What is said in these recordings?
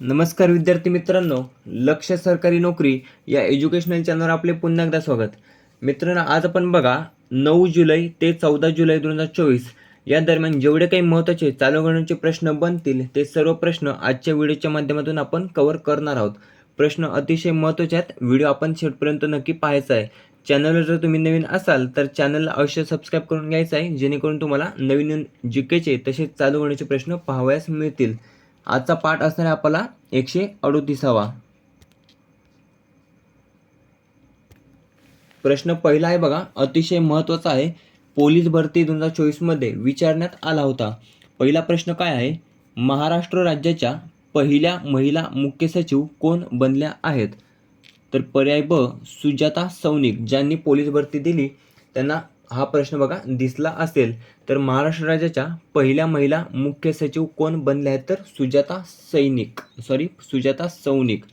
नमस्कार विद्यार्थी मित्रांनो लक्ष सरकारी नोकरी या एज्युकेशनल चॅनलवर आपले पुन्हा एकदा स्वागत. मित्रांनो आज आपण बघा नऊ जुलै ते चौदा जुलै दोन हजार चोवीस या दरम्यान जेवढे काही महत्त्वाचे चालू घडण्याचे प्रश्न बनतील ते सर्व प्रश्न आजच्या व्हिडिओच्या माध्यमातून आपण कव्हर करणार आहोत. प्रश्न अतिशय महत्त्वाचे आहेत व्हिडिओ आपण शेवटपर्यंत नक्की पाहायचा आहे. चॅनलवर जर तुम्ही नवीन असाल तर चॅनलला अवश्य सबस्क्राईब करून घ्यायचं आहे जेणेकरून तुम्हाला नवीन नवीन जीकेचे तसेच चालू घडण्याचे प्रश्न पाहावयास मिळतील. आजचा पाठ असणार आहे आपला एकशे अडोतीसावा. प्रश्न पहिला आहे बघा अतिशय महत्त्वाचा आहे. पोलीस भरती दोन हजार चोवीसमध्ये विचारण्यात आला होता. पहिला प्रश्न काय आहे? महाराष्ट्र राज्याच्या पहिल्या महिला मुख्य सचिव कोण बनल्या आहेत? तर पर्याय ब सुजाता सौनिक ज्यांनी पोलीस भरती दिली त्यांना हा प्रश्न बघा दिसला असेल तर महाराष्ट्र राज्याच्या पहिल्या महिला मुख्य सचिव कोण बनल्या आहेत तर सुजाता सैनिक सॉरी सुजाता सौनिक.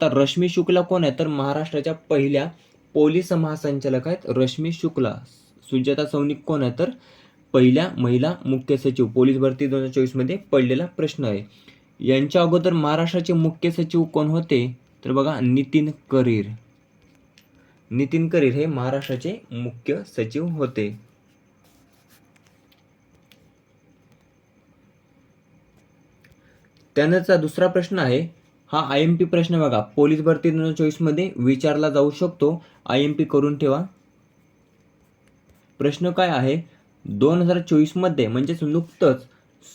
आता रश्मी शुक्ला कोण आहे तर महाराष्ट्राच्या पहिल्या पोलीस महासंचालक आहेत रश्मी शुक्ला. सुजाता सौनिक कोण आहे तर पहिल्या महिला मुख्य सचिव पोलीस भरती दोन हजार चोवीसमध्ये पडलेला प्रश्न आहे. यांच्या अगोदर महाराष्ट्राचे मुख्य सचिव कोण होते? तर बघा नितीन करीर. नितीन करीर हे महाराष्ट्राचे मुख्य सचिव होते. त्यानंतरचा दुसरा प्रश्न आहे हा आय एम पी प्रश्न बघा. पोलीस भरती दोन हजार चोवीसमध्ये विचारला जाऊ शकतो. आय एम पी करून ठेवा. प्रश्न काय आहे? दोन हजार चोवीसमध्ये म्हणजेच नुकतंच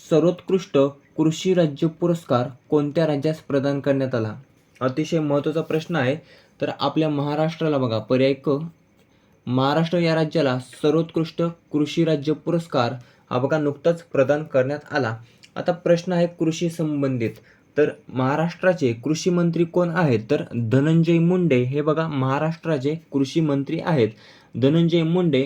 सर्वोत्कृष्ट कृषी राज्य पुरस्कार कोणत्या राज्यास प्रदान करण्यात आला? अतिशय महत्त्वाचा प्रश्न आहे. तर आपल्या महाराष्ट्राला बघा पर्याय क. महाराष्ट्र या राज्याला सर्वोत्कृष्ट कृषी राज्य पुरस्कार हा बघा नुकताच प्रदान करण्यात आला. आता प्रश्न आहे कृषी संबंधित. तर महाराष्ट्राचे कृषी मंत्री कोण आहेत? तर धनंजय मुंडे हे बघा महाराष्ट्राचे कृषी मंत्री आहेत. धनंजय मुंडे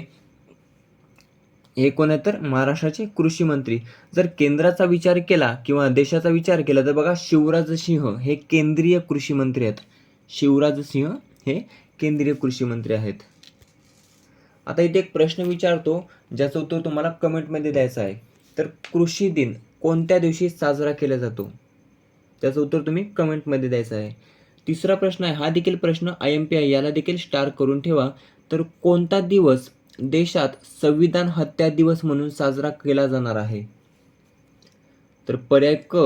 हे कोण आहे तर महाराष्ट्राचे कृषी मंत्री. जर केंद्राचा विचार केला किंवा देशाचा विचार केला तर बघा शिवराज सिंह हे केंद्रीय कृषी मंत्री आहेत. शिवराज सिंह हे केंद्रीय कृषी मंत्री आहेत. आता इथे एक प्रश्न विचारतो ज्याचं उत्तर तुम्हाला कमेंटमध्ये द्यायचं आहे. तर कृषी दिन कोणत्या दिवशी साजरा केला जातो? त्याचं उत्तर तुम्ही कमेंटमध्ये द्यायचं आहे. तिसरा प्रश्न आहे हा देखील प्रश्न आय एम पी आय याला देखील स्टार करून ठेवा. तर कोणता दिवस देशात संविधान हत्या दिवस म्हणून साजरा केला जाणार आहे? तर पर्याय क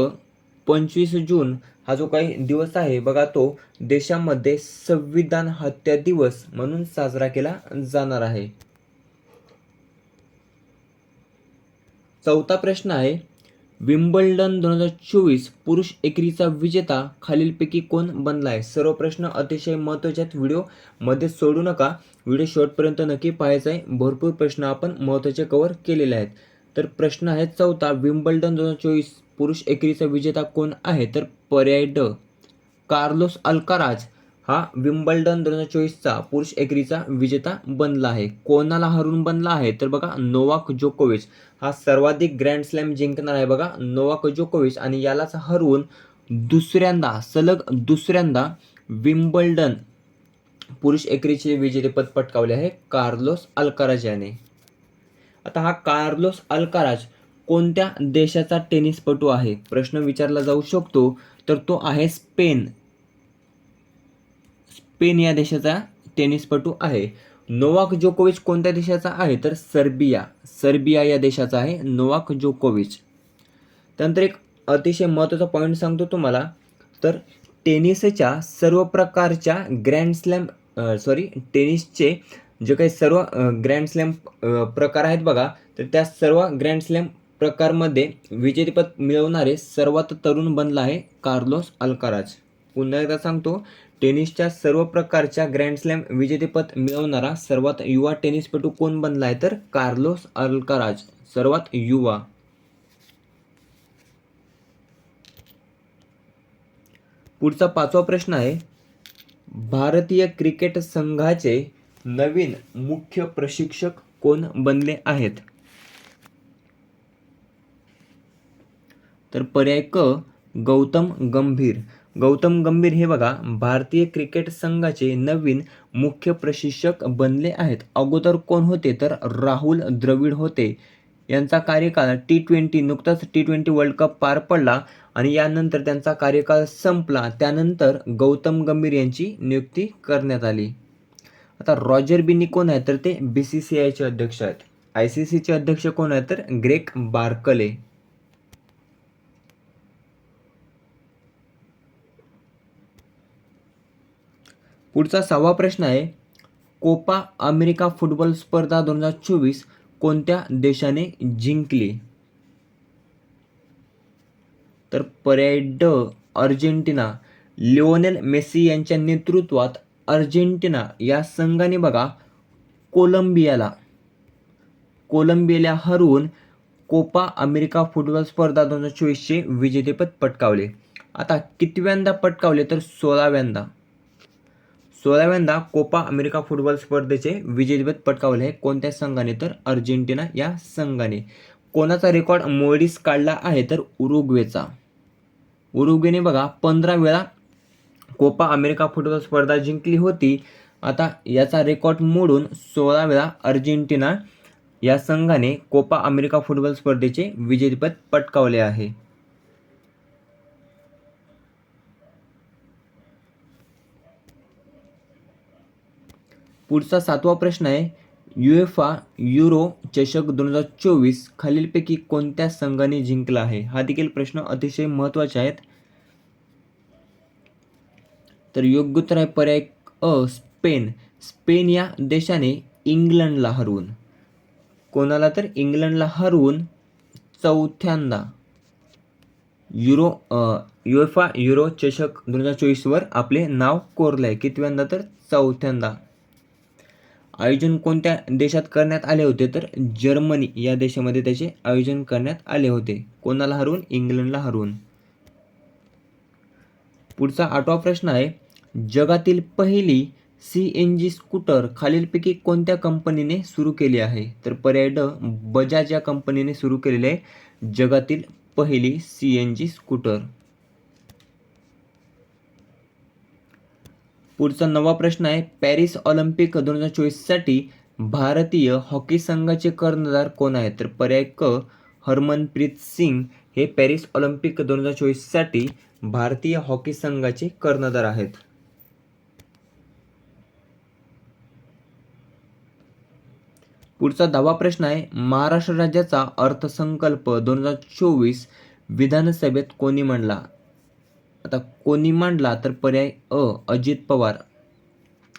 पंचवीस जून हा जो काही दिवस आहे बघा तो देशामध्ये संविधान हत्या दिवस म्हणून साजरा केला जाणार आहे. चौथा प्रश्न आहे विम्बल्डन दोन हजार चोवीस पुरुष एकेरीचा विजेता खालीलपैकी कोण बनला आहे सर्व प्रश्न अतिशय महत्त्वाचे आहेत. व्हिडिओमध्ये सोडू नका. व्हिडिओ शेवटपर्यंत नक्की पाहायचा आहे. भरपूर प्रश्न आपण महत्त्वाचे कव्हर केलेले आहेत. तर प्रश्न आहे चौथा विम्बल्डन दोन हजार चोवीस पुरुष एकेरीचा विजेता कोण आहे? तर पर्याय ड कार्लोस अल्काराज हा विम्बल्डन दोन हजार चोवीसचा पुरुष एकेरीचा विजेता बनला आहे. कोणाला हरून बनला आहे? तर बघा नोवाक जोकोविच. हा सर्वाधिक ग्रँड स्लॅम जिंकणार आहे बघा नोवाक जोकोविच. आणि यालाच हरवून दुसऱ्यांदा सलग दुसऱ्यांदा विम्बल्डन पुरुष एकेरीचे विजेतेपद पटकावले आहे कार्लोस अल्काराज याने. आता हा कार्लोस अल्काराज कोणत्या देशाचा टेनिसपटू आहे? प्रश्न विचारला जाऊ शकतो तर तो आहे स्पेन. स्पेन या देशाचा टेनिसपटू आहे. नोवाक जोकोविच कोणत्या देशाचा आहे? तर सर्बिया. सर्बिया या देशाचा आहे नोवाक जोकोविच. त्यानंतर एक अतिशय महत्त्वाचा पॉईंट सांगतो तुम्हाला. तर टेनिसच्या सर्व प्रकारच्या ग्रँड स्लॅम सॉरी टेनिसचे जे काही सर्व ग्रँड स्लॅम प्रकार आहेत बघा तर त्या सर्व ग्रँड स्लॅम प्रकारमध्ये विजेतेपद मिळवणारे सर्वात तरुण बनला आहे कार्लोस अल्काराज. पुन्हा एकदा सांगतो टेनिसच्या सर्व प्रकारच्या ग्रँड स्लॅम विजेतेपद मिळवणारा सर्वात युवा टेनिसपटू कोण बनला आहे तर कार्लोस अल्काराज सर्वात युवा. पुढचा पाचवा प्रश्न आहे भारतीय क्रिकेट संघाचे नवीन मुख्य प्रशिक्षक कोण बनले आहेत? तर पर्याय क गौतम गंभीर. गौतम गंभीर हे बघा भारतीय क्रिकेट संघाचे नवीन मुख्य प्रशिक्षक बनले आहेत. अगोदर कोण होते? तर राहुल द्रविड होते. यांचा कार्यकाळ टी ट्वेंटी नुकताच टी ट्वेंटी वर्ल्ड कप पार पडला आणि यानंतर त्यांचा कार्यकाळ संपला. त्यानंतर गौतम गंभीर यांची नियुक्ती करण्यात आली. आता रॉजर बिनी कोण आहे तर ते बी सी सी आयचे अध्यक्ष आहेत. आय सी सीचे अध्यक्ष कोण आहे तर ग्रेक बार्कले. पुढचा सहावा प्रश्न आहे कोपा अमेरिका फुटबॉल स्पर्धा दोन हजार चोवीस कोणत्या देशाने जिंकली? तर पर्याय ड अर्जेंटिना. लिओनेल मेसी यांच्या नेतृत्वात अर्जेंटिना या संघाने बघा कोलंबियाला. कोलंबियाला हरवून कोपा अमेरिका फुटबॉल स्पर्धा दोन हजार चोवीसचे विजेतेपद पटकावले. आता कितव्यांदा पटकावले तर सोळाव्यांदा? सोळाव्यांदा कोपा अमेरिका फुटबॉल स्पर्धेचे विजेतेपद पटकावले आहे कोणत्या संघाने? तर अर्जेंटिना या संघाने. कोणाचा रेकॉर्ड मोडीस काढला आहे तर उरुग्वेचा. उरुग्वेने बघा पंधरा वेळा कोपा अमेरिका फुटबॉल स्पर्धा जिंकली होती. आता याचा रेकॉर्ड मोडून सोळा वेळा अर्जेंटिना या संघाने कोपा अमेरिका फुटबॉल स्पर्धेचे विजेतेपद पटकावले आहे. पुढचा सातवा प्रश्न आहे. युएफा युरो चषक दोन हजार चोवीस खालीलपैकी कोणत्या संघाने जिंकला आहे? हा देखील प्रश्न अतिशय महत्त्वाचे आहेत. तर योग्य उत्तर आहे पर्याय अ स्पेन. स्पेन या देशाने इंग्लंडला हरवून. कोणाला तर इंग्लंडला हरवून चौथ्यांदा. युरो युएफा युरो चषक दोन हजार चोवीसवर आपले नाव कोरलं आहे कितव्यांदा तर चौथ्यांदा. आयोजन कोणत्या देशात करण्यात आले होते? तर जर्मनी या देशामध्ये त्याचे आयोजन करण्यात आले होते. कोणाला हरवून? इंग्लंडला हरवून. पुढचा आठवा प्रश्न आहे जगातील पहिली सी एन जी स्कूटर खालीलपैकी कोणत्या कंपनीने सुरू केली आहे? तर पर्याय ड बजाज या कंपनीने सुरू केलेली आहे जगातील पहिली सी एन जी स्कूटर. पुढचा नवा प्रश्न आहे पॅरिस ऑलिम्पिक दोन हजार चोवीससाठी भारतीय हॉकी संघाचे कर्णधार कोण आहेत? तर पर्याय क हरमनप्रीत सिंग हे पॅरिस ऑलिम्पिक दोन हजार चोवीससाठी भारतीय हॉकी संघाचे कर्णधार आहेत. पुढचा दहावा प्रश्न आहे महाराष्ट्र राज्याचा अर्थसंकल्प दोन हजार चोवीस विधानसभेत कोणी मांडला? आता कोणी मांडला तर पर्याय अ अजित पवार.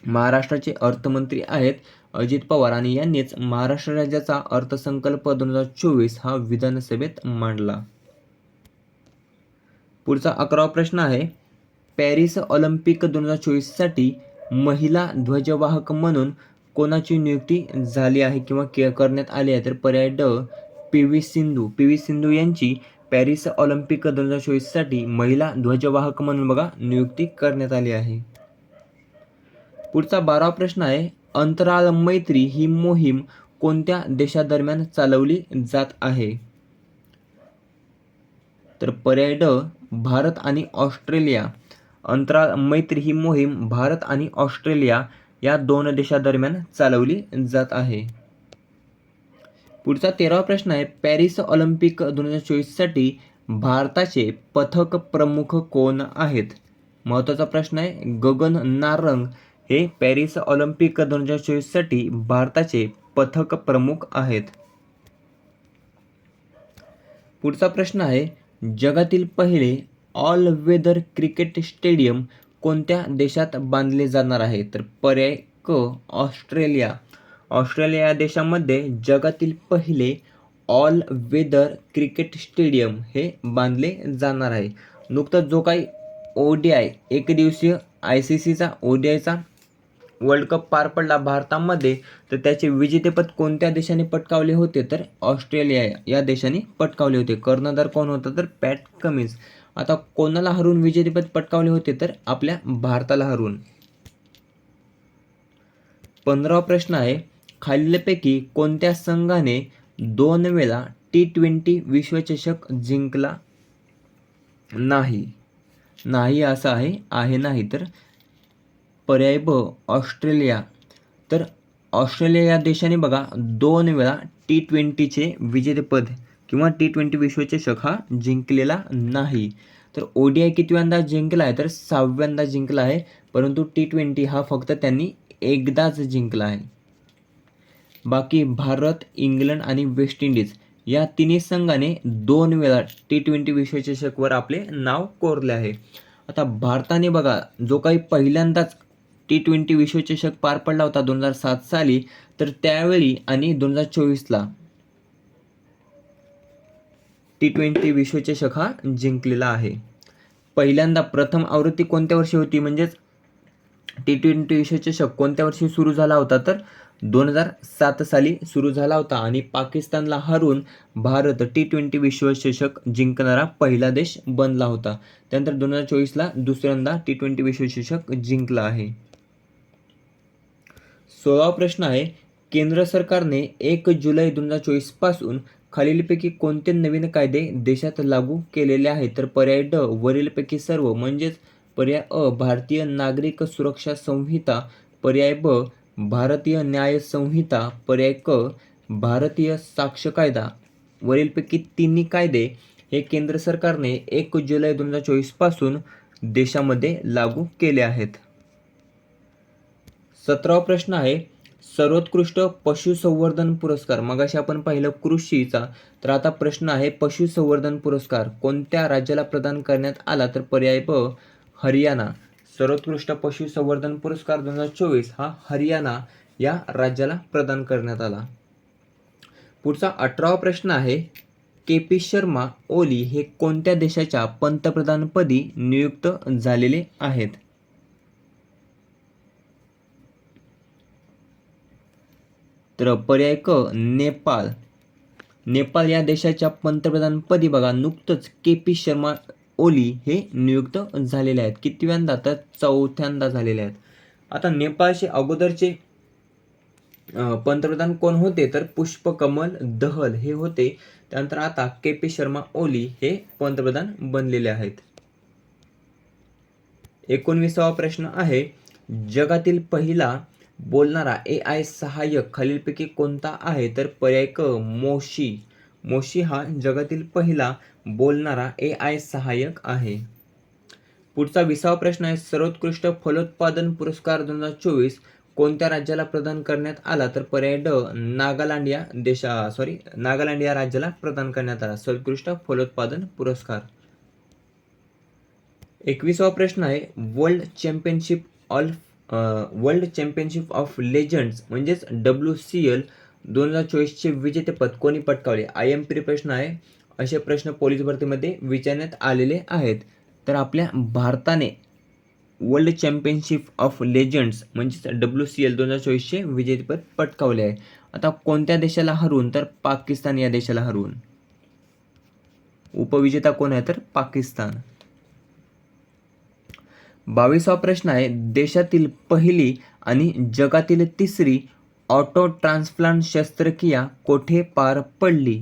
महाराष्ट्राचे अर्थमंत्री आहेत अजित पवार आणि यांनीच महाराष्ट्र राज्याचा अर्थसंकल्प दोन हजार चोवीस हा विधानसभेत मांडला. पुढचा अकरावा प्रश्न आहे पॅरिस ऑलिम्पिक दोन हजार चोवीससाठी महिला ध्वजवाहक म्हणून कोणाची नियुक्ती झाली आहे किंवा के करण्यात आली आहे? तर पर्याय ड P V Sindhu. P V Sindhu यांची पॅरिस ऑलिम्पिक दोन हजार चोवीससाठी महिला ध्वजवाहक म्हणून बघा नियुक्ती करण्यात आली आहे. पुढचा बारावा प्रश्न आहे अंतराळ मैत्री ही मोहीम कोणत्या देशादरम्यान चालवली जात आहे? तर पर्याय ड भारत आणि ऑस्ट्रेलिया. अंतराळ मैत्री ही मोहीम भारत आणि ऑस्ट्रेलिया या दोन देशादरम्यान चालवली जात आहे. पुढचा तेरावा प्रश्न आहे पॅरिस ऑलिम्पिक दोन हजार चोवीससाठी भारताचे पथक प्रमुख कोण आहेत? महत्त्वाचा प्रश्न आहे गगन नारंग हे पॅरिस ऑलिम्पिक दोन हजार चोवीससाठी भारताचे पथक प्रमुख आहेत. पुढचा प्रश्न आहे जगातील पहिले ऑल वेदर क्रिकेट स्टेडियम कोणत्या देशात बांधले जाणार आहे? तर पर्याय क ऑस्ट्रेलिया. ऑस्ट्रेलिया या देशामध्ये जगातील पहिले ऑल वेदर क्रिकेट स्टेडियम हे बांधले जाणार आहे. नुकतंच जो काही ओ डी आय एकदिवसीय आय सी सीचा ओ डी आयचा वर्ल्ड कप पार पडला भारतामध्ये तर त्याचे विजेतेपद कोणत्या देशाने पटकावले होते? तर ऑस्ट्रेलिया या देशाने पटकावले होते. कर्णधार कोण होता? तर पॅट कमिन्स. आता कोणाला हरवून विजेतेपद पटकावले होते? तर आपल्या भारताला हरवून पंधरावा प्रश्न आहे खालीलपैकी कोणत्या संघाने दोन वेळा टी ट्वेंटी विश्वचषक जिंकला नाही? नाही असं आहे आहे नाही तर पर्याय ब ऑस्ट्रेलिया. तर ऑस्ट्रेलिया या देशाने बघा दोन वेळा टी ट्वेंटीचे विजेतेपद किंवा टी ट्वेंटी विश्वचषक हा जिंकलेला नाही. तर ओडीआय कितव्यांदा जिंकला आहे? तर सहाव्यांदा जिंकला आहे. परंतु टी ट्वेंटी हा फक्त त्यांनी एकदाच जिंकला आहे. बाकी भारत इंग्लंड आणि वेस्ट इंडिज या तिन्ही संघाने दोन वेळा टी ट्वेंटी विश्वचषकवर आपले नाव कोरले आहे. आता भारताने बघा जो काही पहिल्यांदाच टी ट्वेंटी विश्वचषक पार पडला होता दोन हजार सात साली तर त्यावेळी आणि दोन हजार चोवीसला. टी ट्वेंटी विश्वचषक हा जिंकलेला आहे. पहिल्यांदा प्रथम आवृत्ती कोणत्या वर्षी होती? म्हणजेच टी ट्वेंटी विश्वचषक कोणत्या वर्षी सुरू झाला होता? तर दोन हजार सात साली सुरू झाला होता आणि पाकिस्तानला हरवून भारत टी ट्वेंटी विश्वचषक जिंकणारा पहिला देश बनला होता. त्यानंतर दोन हजार चोवीसला दुसऱ्यांदा टी ट्वेंटी विश्वचषक जिंकला आहे. सोळावा प्रश्न आहे केंद्र सरकारने एक जुलै दोन हजार चोवीसपासून खालीलपैकी कोणते नवीन कायदे देशात लागू केलेले आहेत? तर पर्याय ड वरीलपैकी सर्व म्हणजेच पर्याय अ भारतीय नागरिक सुरक्षा संहिता पर्याय ब भारतीय न्याय संहिता पर्याय क भारतीय साक्ष कायदा. वरीलपैकी तिन्ही कायदे हे केंद्र सरकारने एक जुलै दोन हजार चोवीसपासून देशामध्ये लागू केले आहेत. सतरावा प्रश्न आहे सर्वोत्कृष्ट पशुसंवर्धन पुरस्कार. मगाशी आपण पाहिलं कृषीचा तर आता प्रश्न आहे पशुसंवर्धन पुरस्कार कोणत्या राज्याला प्रदान करण्यात आला? तर पर्याय ब हरियाणा. सर्वोत्कृष्ट पशुसंवर्धन पुरस्कार दोन हजार चोवीस हा हरियाणा या राज्याला प्रदान करण्यात आला. पुढचा अठरावा प्रश्न आहे के पी शर्मा ओली हे कोणत्या देशाच्या पंतप्रधानपदी नियुक्त झालेले आहेत? तर पर्याय क नेपाळ नेपाळ या देशाच्या पंतप्रधानपदी बघा नुकतंच के पी शर्मा ओली हे नियुक्त झालेले आहेत. कितव्यांदा तर चौथ्यांदा झालेले आहेत. आता नेपाळचे अगोदरचे पंतप्रधान कोण होते? तर पुष्पकमल दहल हे होते. त्यानंतर आता के पी शर्मा ओली हे पंतप्रधान बनलेले आहेत. एकोणवीसावा प्रश्न आहे जगातील पहिला बोलणारा ए आय सहाय्यक खालीलपैकी कोणता आहे? तर पर्याय क मोशी. मोशी हा जगातील पहिला बोलणारा ए आय सहाय्यक आहे. पुढचा विसावा प्रश्न आहे सर्वोत्कृष्ट फलोत्पादन पुरस्कार दोन हजार चोवीस कोणत्या राज्याला प्रदान करण्यात आला? तर पर्याय ड नागालँड या देशा सॉरी नागालँड या राज्याला प्रदान करण्यात आला. सर्वोत्कृष्ट फलोत्पादन पुरस्कार. एकविसावा प्रश्न आहे world championship all world championship of legends म्हणजेच डब्ल्यू सी एल दोन हजार चोवीसचे विजेतेपद कोणी पटकावले? आय एम पी प्रश्न आहे. असे प्रश्न पोलीस भरतीमध्ये विचारण्यात आलेले आहेत. तर आपल्या भारताने वर्ल्ड चॅम्पियनशिप ऑफ लेजंड्स म्हणजेच डब्ल्यू सी एल दोन हजार चोवीसचे विजेतेपद पटकावले आहे. आता कोणत्या देशाला हरवून? तर पाकिस्तान या देशाला हरवून. उपविजेता कोण आहे? तर पाकिस्तान. बावीसावा प्रश्न आहे देशातील पहिली आणि जगातील तिसरी ऑटो ट्रान्सप्लांट शस्त्रक्रिया कोठे पार पडली?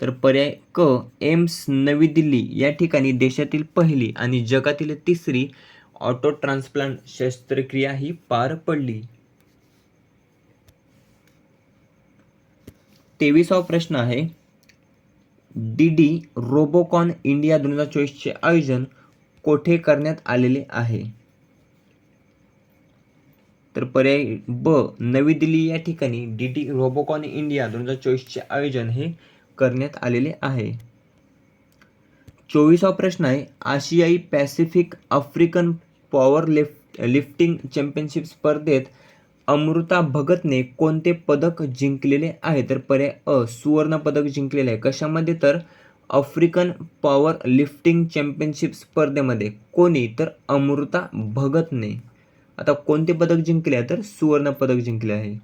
तर पर्याय क एम्स नवी दिल्ली. या ठिकाणी देशातील पहिली आणि जगातील तिसरी ऑटो ट्रान्सप्लांट शस्त्रक्रिया ही पार पडली. तेवीसावा प्रश्न आहे डी डी रोबोकॉन इंडिया दोन हजार चोवीसचे आयोजन कोठे करण्यात आलेले आहे? तर पर्याय ब नवी दिल्ली या ठिकाणी डी टी रोबोकॉन इंडिया दोन हजार चोवीसचे आयोजन हे करण्यात आलेले आहे. चोवीसा प्रश्न आहे आशियाई Pacific African power lift lifting championship स्पर्धेत अमृता भगतने कोणते पदक जिंकलेले आहे? तर पर्याय अ सुवर्ण पदक जिंकलेले आहे. कशामध्ये? तर आफ्रिकन पॉवर लिफ्टिंग चॅम्पियनशिप स्पर्धेमध्ये कोणी तर अमृता भगतने आता कोणते पदक जिंकले आहे तर सुवर्ण पदक जिंकले आहे.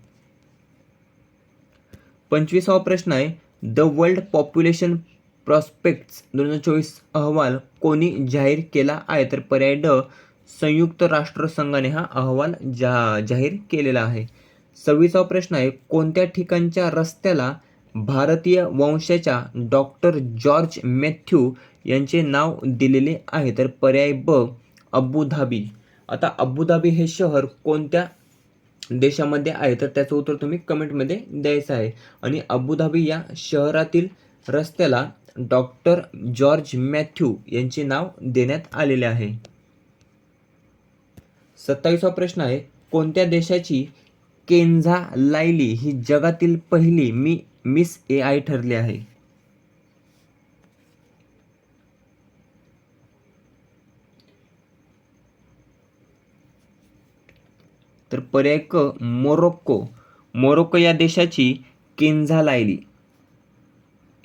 पंचवीसावा प्रश्न आहे द वर्ल्ड पॉप्युलेशन प्रॉस्पेक्ट्स दोन हजार चोवीस अहवाल कोणी जाहीर केला आहे? तर पर्याय ड संयुक्त राष्ट्रसंघाने हा अहवाल जा जाहीर केलेला आहे. सव्वीसावा प्रश्न आहे कोणत्या ठिकाणच्या रस्त्याला भारतीय वंशाच्या डॉक्टर जॉर्ज मॅथ्यू यांचे नाव दिलेले आहे. तर पर्याय ब अबुधाबी आता अबुधाबी हे शहर कोणत्या देशामध्ये आहे? तर त्याचं उत्तर तुम्ही कमेंटमध्ये द्यायचं आहे. आणि अबुधाबी या शहरातील रस्त्याला डॉक्टर जॉर्ज मॅथ्यू यांचे नाव देण्यात आलेले आहे. सत्तावीसवा प्रश्न आहे कोणत्या देशाची केन्झा लायली ही जगातील पहिली मी मिस ए आय ठरले आहे. तर पर्याय क मोरोक्को मोरोक्को या देशाची केन्झा लायली.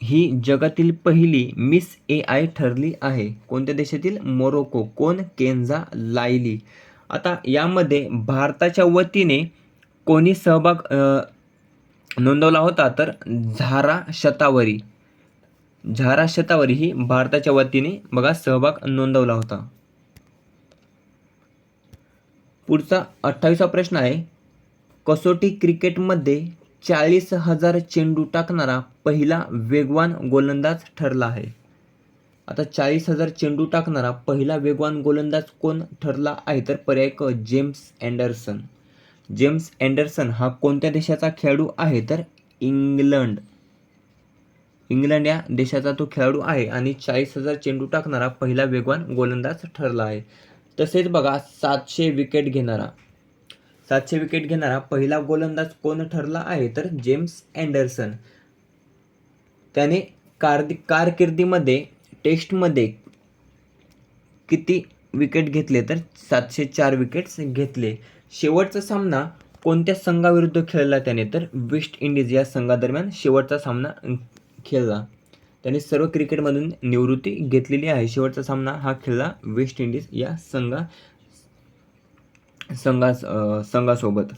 ही जगातील पहिली मिस ए आय ठरली आहे. कोणत्या देशातील? मोरोक्को. कोण? केन्झा लायली. आता यामध्ये भारताच्या वतीने कोणी सहभाग नोंदवला होता तर झारा शतावरी. झारा शतावरी ही भारताच्या वतीने बघा सहभाग नोंदवला होता. पुढचा अठ्ठावीसा प्रश्न आहे. कसोटी क्रिकेटमध्ये चाळीस हजार चेंडू टाकणारा पहिला वेगवान गोलंदाज ठरला आहे. आता चाळीस हजार चेंडू टाकणारा पहिला वेगवान गोलंदाज कोण ठरला आहे? तर पर्याय क जेम्स अँडरसन जेम्स अँडरसन हा कोणत्या देशाचा खेळाडू आहे? तर इंग्लंड. इंग्लंड या देशाचा तो खेळाडू आहे आणि चाळीस हजार चेंडू टाकणारा पहिला वेगवान गोलंदाज ठरला आहे. तसेच बघा सातशे विकेट घेणारा. सातशे विकेट घेणारा पहिला गोलंदाज कोण ठरला आहे? तर जेम्स अँडरसन त्याने कारदि कारकिर्दीमध्ये टेस्टमध्ये किती विकेट घेतले? तर सातशे चार विकेट्स घेतले. शेवटचा सामना कोणत्या संघाविरुद्ध खेळला त्याने? तर वेस्ट इंडिज या संघादरम्यान शेवटचा सामना खेळला. त्याने सर्व क्रिकेटमधून निवृत्ती घेतलेली आहे. शेवटचा सामना हा खेळला वेस्ट इंडिज या संघा संघा संघासोबत.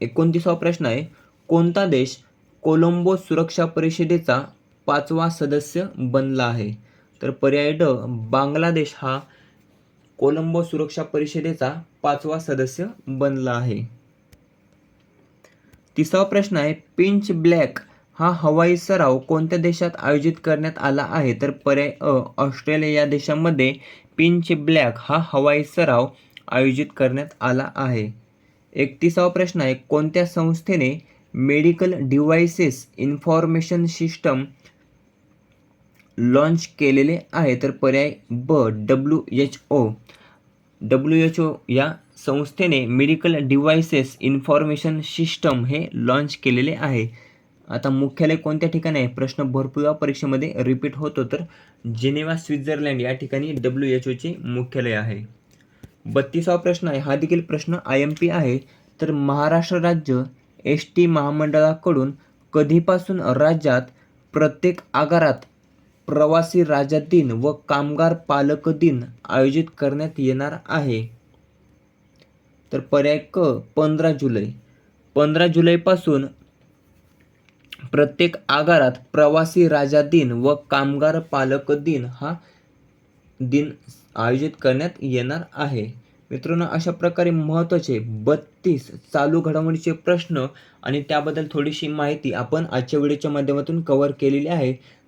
एकोणतीसावा प्रश्न आहे कोणता देश कोलंबो सुरक्षा परिषदेचा पाचवा सदस्य बनला आहे. तर पर्याय ड बांगलादेश हा कोलंबो सुरक्षा परिषदेचा पाचवा सदस्य बनला आहे. तिसरा प्रश्न आहे पिंच ब्लॅक हा हवाई सराव कोणत्या देशात आयोजित करण्यात आला आहे? तर पर्याय अ ऑस्ट्रेलिया या देशामध्ये पिंच ब्लॅक हा हवाई सराव आयोजित करण्यात आला आहे. एकतीसावा प्रश्न आहे कोणत्या संस्थेने medical devices information system launch केलेले आहे तर पर्याय ब W H O W H O या संस्थेने मेडिकल डिव्हायसेस इन्फॉर्मेशन सिस्टम हे लॉन्च केलेले आहे. आता मुख्यालय कोणत्या ठिकाणी आहे? प्रश्न भरपूर परीक्षेमध्ये रिपीट होतो तर जिनेवा स्वित्झर्लंड या ठिकाणी डब्ल्यू एच ओचे मुख्यालय आहे. बत्तीसावा प्रश्न आहे हा देखील प्रश्न आय एम पी आहे. तर महाराष्ट्र राज्य एस टी महामंडळाकडून कधीपासून राज्यात प्रत्येक आगारात प्रवासी राजा दिन व कामगार पालक दिन आयोजित करण्यात येणार आहे. तर पर्याय क पंधरा जुलै. पंधरा जुलैपासून प्रत्येक आगारात प्रवासी राजा दिन व कामगार पालक दिन हा दिन आयोजित करण्यात येणार आहे. मित्रांनो अशा प्रकारे महत्त्वाचे बत्तीस चालू घडामोडीचे प्रश्न आणि त्याबद्दल थोडीशी माहिती आपण आजच्या व्हिडिओच्या माध्यमातून कव्हर केलेली आहे.